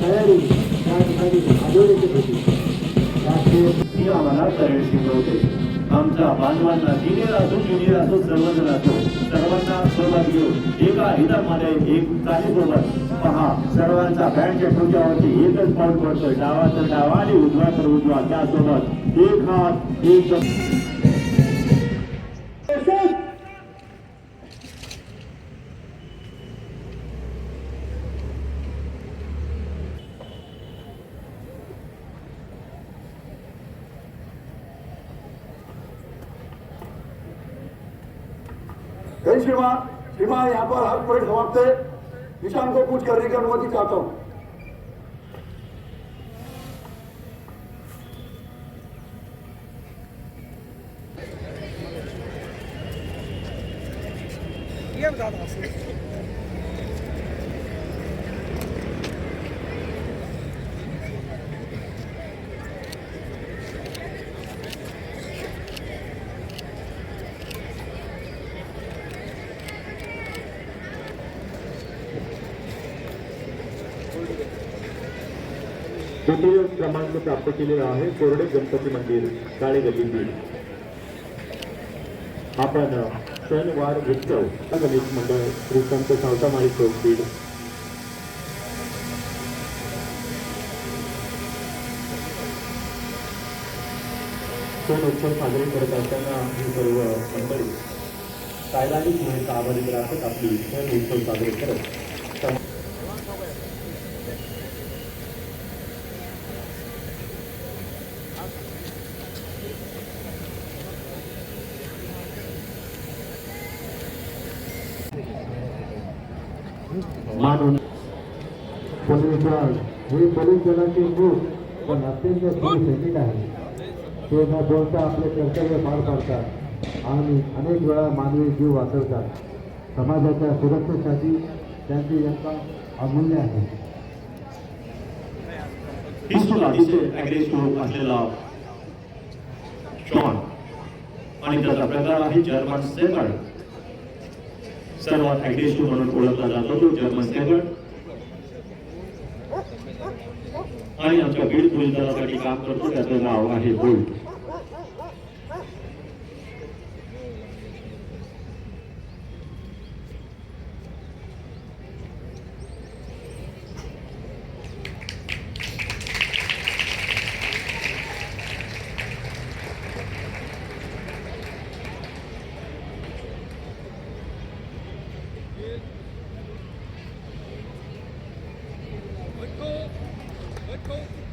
तयारी त्या ठिकाणी अधोरेखित होती राष्ट्रीय आम्हाला परेड शिकवते आमच्या बांधवांना सिनियर असो ज्युनियर असो सर्वजण असो सर्वांना सोबत घेऊन एका हितामध्ये एक चालीसोबत पहा सर्वांचा बँडच्या खुर्च्यावरती एकच पाऊल पडतोय. डावा तर डावा आणि उजवा तर उजवा. त्यासोबत एक हात एक हे श्रीमान श्रीमान यहाँ पर हर परेड समाप्त है किसान को कुछ करने की अनुमति चाहता हूँ द्वितीय क्रमांक प्राप्त केलेला आहे कोरडे गणपती मंदिर काळे गल्ली बीड. आपण सणवार उत्सव गणेश मंडळ श्री संत सावतामाळी चौक बीड. सण उत्सव साजरे करत असताना ही सर्व मंडळी कायदा आणि सुव्यवस्था आधारित राहत आपली सण उत्सव साजरे करत मानून पोलीस दल हे पोलीस दलाचे मूळ पण अत्यंत सैनिक आहे. ते न बोलता आपले कर्तव्य पार पाडतात आणि अनेक वेळा मानवी जीव वाचवतात. समाजाच्या सुरक्षेसाठी त्यांची यंत्रणा अमूल्य आहे. असलेला शॉन आणि त्याचा प्रकार आहे जर्मन सेकंड सर्वात अग्रेसिव्ह म्हणून ओळखला जातो तो जर्मन शेफर्ड आणि आमच्या बीड पोलीस दलासाठी काम करतो त्याचं नाव आहे बोल्ट Go.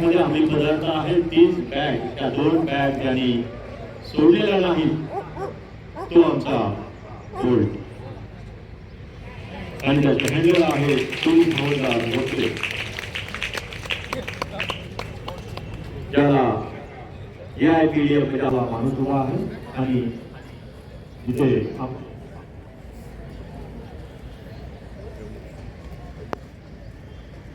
बॅगमध्ये आम्ही पदार्थ आहे तीच बॅग. त्या दोन बॅग त्यांनी सोडलेला नाही. तो आमचा गोल्ड आणि त्याच्या हँडल आहे चोवीस हवालदार भोसले ज्याला या आय पी डी एफ माणूस उभा आहे आणि तिथे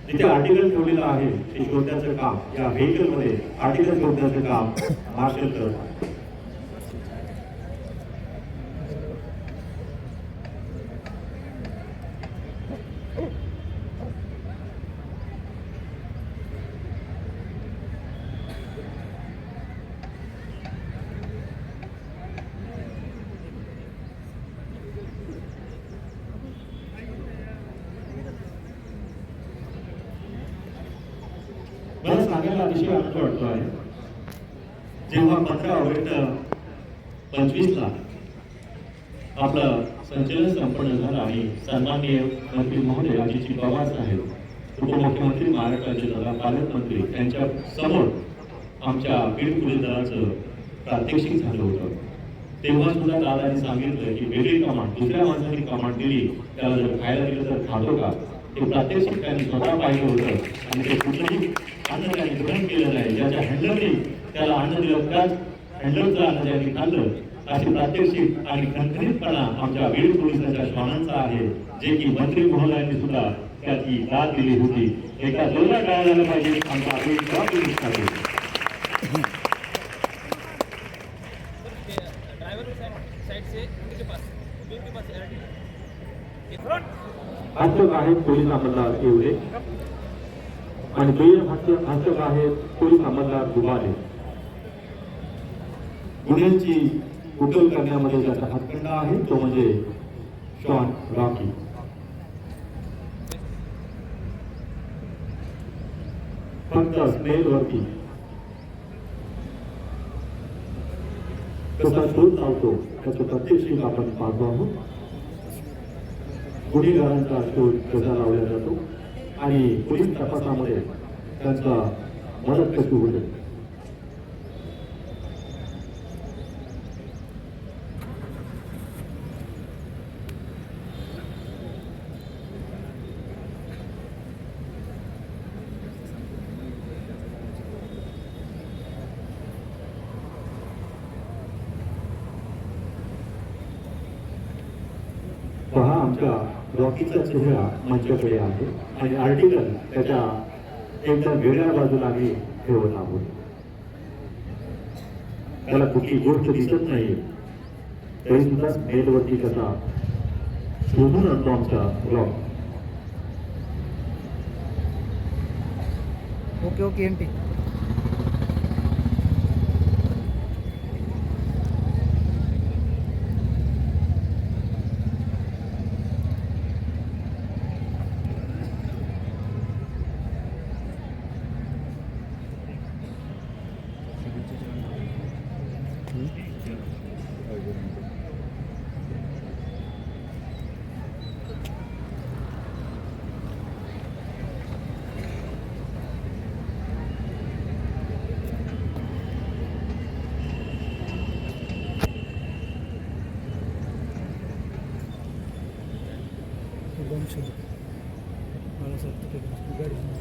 जिथे आर्टिकल ठेवलेलं आहे. ते शोधण्याचं काम. या व्हेकलमध्ये आर्टिकल शोधण्याचं काम. मार्शल करत आहे मला सांगायला अतिशय आनंद वाटतो आहे. जेव्हा पंधरा ऑगस्ट पंचवीसला आपलं संचलन संपन्न झालं आणि सन्माननीय मंत्री महोदय अजितजी पवार साहेब उपमुख्यमंत्री महाराष्ट्राचे दादा पालकमंत्री त्यांच्यासमोर आमच्या बीड पोलीस दलाचं प्रात्यक्षिक झालं होतं. तेव्हा सुद्धा दादाने सांगितलं की वेगळी कमांड दुसऱ्या माणसाने कमांड दिली त्याला जर खायला दिलं तर खातो का? ते प्रात्यक्षिक त्यांनी स्वतः पाहिलं होतं आणि ते कुठलंही अन्न त्यांनी ग्रहण केलं नाही ज्याच्या हँडलने त्याला अन्न दिलं त्याच हँडलचं अन्न त्यांनी खाल्लं अशी प्रात्यक्षिक आणि खणखणीतपणा आमच्या बीड पोलिसांच्या श्वानांचा आहे. जे की मंत्री महोदयांनी सुद्धा त्याची दाद दिली होती. एका जोरदार टाळ्या झाल्या पाहिजे. आमचा बीड पोलीस ठाकरे आहेत आणि गैर हास्य हास्यक आहेत पोलीस अंमलदार दुबारे गुन्ह्यांची उकल करण्यामध्ये ज्याचा हातखंडा आहे? तो म्हणजे शॉन रॉकी. फक्त स्मेलवरती कसा शोध लावतो त्याचं प्रत्यक्षिक आपण पाहतो आहोत. गुन्हेगारांचा शोध कसा लावला जातो? आणि पुढील तपासामध्ये त्यांचा मदत कशी होते पहा आमच्या सोहळा मंचाकडे आहे आणि आर्टिकल त्याच्या एकदम वेगळ्या बाजूला आम्ही ठेवत आहोत. त्याला कुठली गोष्ट दिसत नाही तरी सुद्धा मेलवरती कसा शोधून आणतो आमचा blog okay okay anti P bomb शोध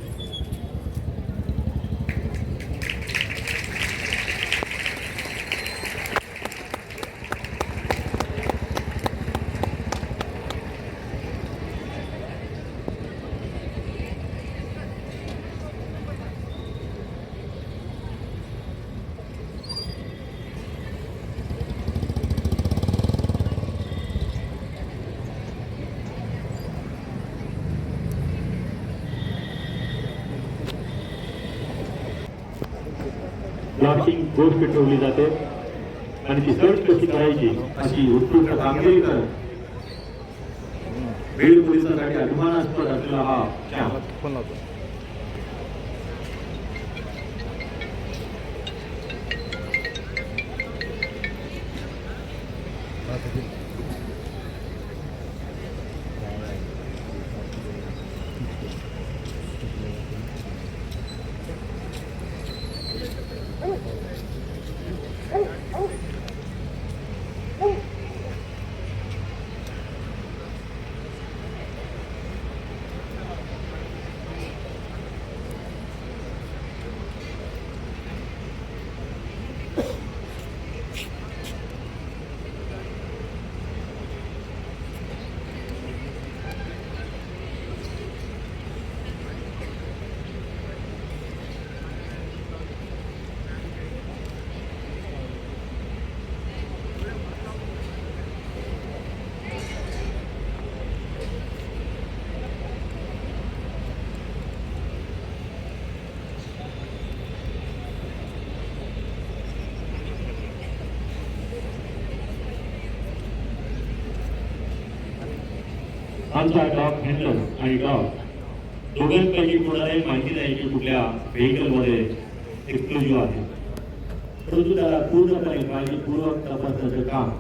ब्लॉकिंग गोष्ट ठेवली जाते. आणि ती सर्च कशी करायची अशी उत्कृष्ट कामगिरी करत बीड पोलिसांसाठी अभिमानास्पद असलेला हा कॅम्प आमचा डॉग हॅन्डलर आणि डॉग दोघांपैकी कोणालाही माहिती नाही की कुठल्या व्हेकलमध्ये एक्सक्लुझिव्ह आहे. परंतु त्याला पूर्णपणे काळजीपूर्वक तपासण्याचं काम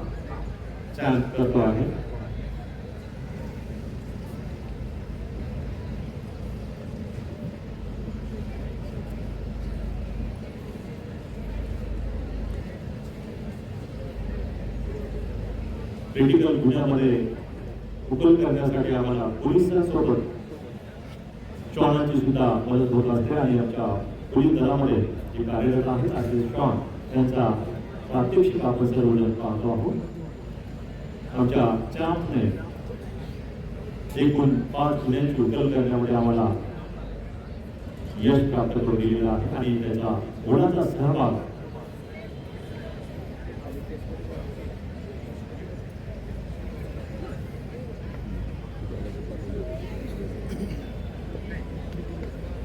चांद करतो आहे. क्रिटिकल गुन्ह्यामध्ये उकल करण्यासाठी आम्हाला पोलिसांसोबत श्वानाची सुद्धा मदत होत असते आणि आमच्या पोलीस दलामध्ये जे कार्यरत आहेत आणि श्वान त्यांचा प्रात्यक्षिक आपण सर्वजण पाहतो आहोत. आमच्या चॅम्पने एकूण पाच गुन्ह्यांची उकल करण्यामध्ये आम्हाला यश प्राप्त करून दिलेलं आहे आणि त्याचा मुलाचा सहभाग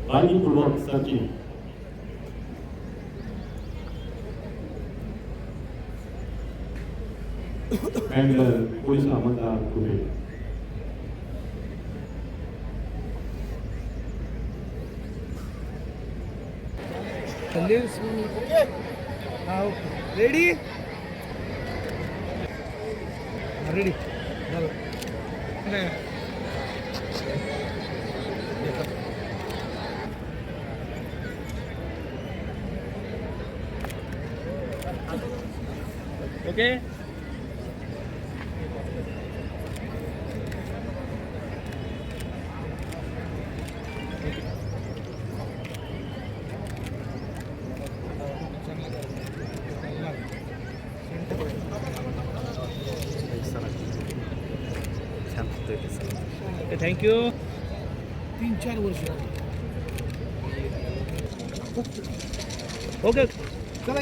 काळजीपूर्वक सर्चिंग अँड पोलीस अंमलदार कुठे हा ओके रेडी रेडी झालं नाही ओके थँक्यू तीन चार वर्ष ओके चला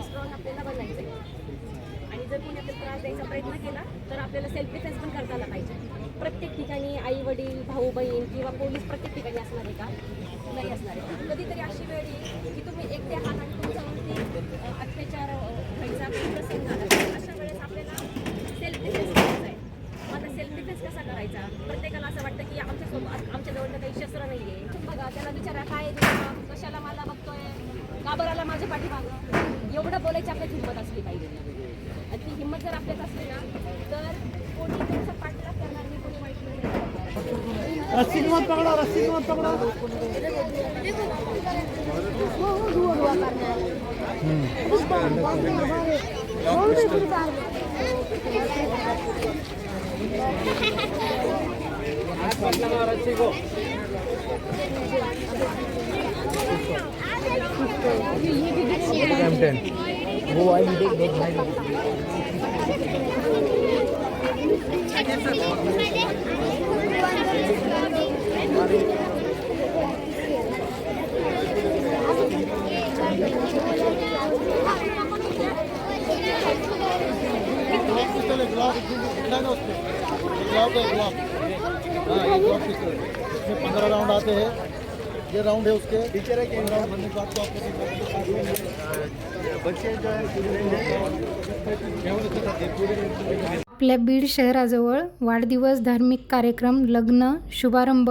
स्ट्रॉंग आपल्याला बनायचंय आणि जर कोणी आपल्याला त्रास द्यायचा प्रयत्न केला तर आपल्याला सेल्फ डिफेन्स पण करता आला पाहिजे. प्रत्येक ठिकाणी आई वडील भाऊ बहीण किंवा पोलीस प्रत्येक ठिकाणी असणार आहे का नाही असणार आहे कधीतरी अशी वेळ येईल की तुम्ही एकट्या हात आणि तुमच्यावरती अ, अत्याचार अ, व्हायचा काही प्रसंग आला तर अशा वेळेस आपल्याला सेल्फ डिफेन्स करायचा आहे मग आता सेल्फ डिफेन्स कसा करायचा प्रत्येकाला असं वाटतं की आमच्यासोबत आमच्याजवळ तर काही शस्त्र नाही आहे बघा त्याला विचारा काय आहे तुझं? कशाला मला बघतोय का बरं आला माझ्या पाठीमागं एवढं बोलायची आपल्यात हिंमत असली पाहिजे आणि ती हिंमत जर आपल्यात असली ना तर कोणी तुमचं पाठलाग करणार नाही कोणी वाईट नाही करणार. रस्सी मत पकडा रस्सी मत पकडा हो, हो, हो, इसमें पंद्रह राउंड आते हैं। ये राउंड है उसके। टीचर है कि राउंड बनने के बाद तो आपको आपल्या बीड शहराजवळ वाढदिवस धार्मिक कार्यक्रम लग्न शुभारंभ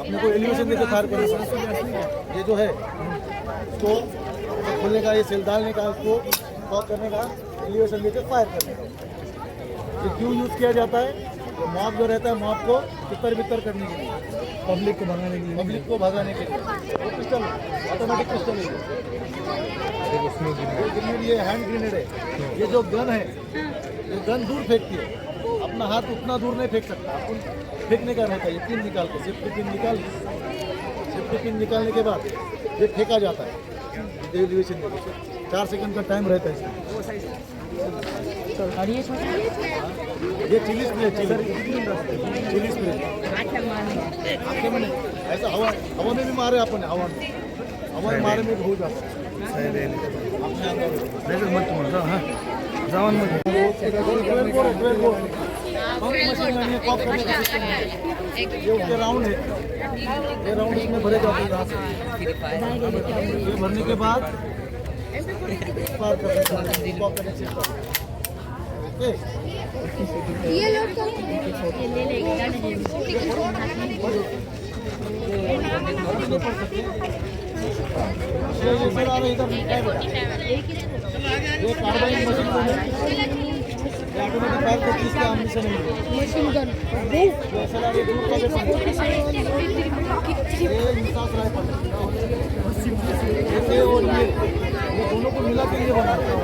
अपने को एलिवेशन देते थार पर ये जो है इसको खोलने का ये सेल डालने का इसको पॉप करने का एलिवेशन देते फायर करने का। ये क्यों यूज़ किया जाता है? तो मॉप जो रहता है मॉप को तितर बितर करने के लिए। पब्लिक को भगाने के लिए। पब्लिक को भगाने के लिए। वो पिस्टल ऑटोमेटिक पिस्टल है ये। ये ग्रेनेड ये हैंड ग्रेनेड है। ये जो गन है ये गन दूर फेंकती है। अपना हाथ उतना दूर नहीं फेंक सकता। अपन फेंकने का रहता है पिन निकाल के सेफ्टी पिन निकाल सेफ्टी पिन निकालने के बाद ये फेंका जाता है। एलिवेशन में चार सेकंड का टाइम रहता है इसमें। ये chilli spray chilli. Chilli spray आँखें में ऐसा हवा हवा में भी मारे अपन हवा में। हवा में मारे में भी हो जाता है। अपने अंदर। ये उसके राउंड है ये राउंड इसमें भरे जाते हैं यहाँ से ये भरने के बाद पार ये लोग तो ये ये सर ये मशीन दोनों को मिला के ये बनाते हैं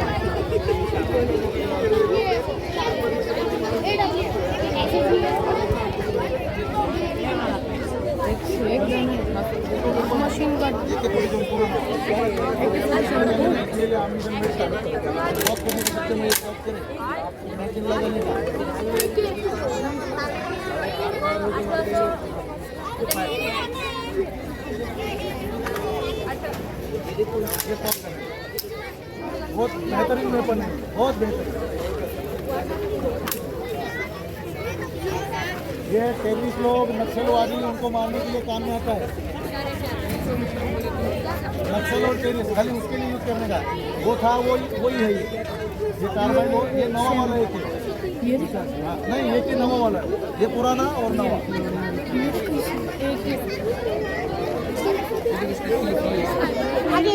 मशीन गन ये के थोड़ी दूर पूरा ये आमने में स्टार्ट पॉप करने के चक्कर में ये पॉप करें मशीन लगाने का ये पॉप करना बहुत बेहतरीन वेपन है बहुत बेहतरीन ये टेररिस्ट लोग नक्सलवादी उनको मारने के लिए काम में आता है नक्सल और टेररिस्ट खाली उसके लिए करने का। वो था वो वही है ये। ये वो ये नवा वाला है ये? हाँ, नहीं एक ही नवा वाला है। ये पुराना और नवा। आगे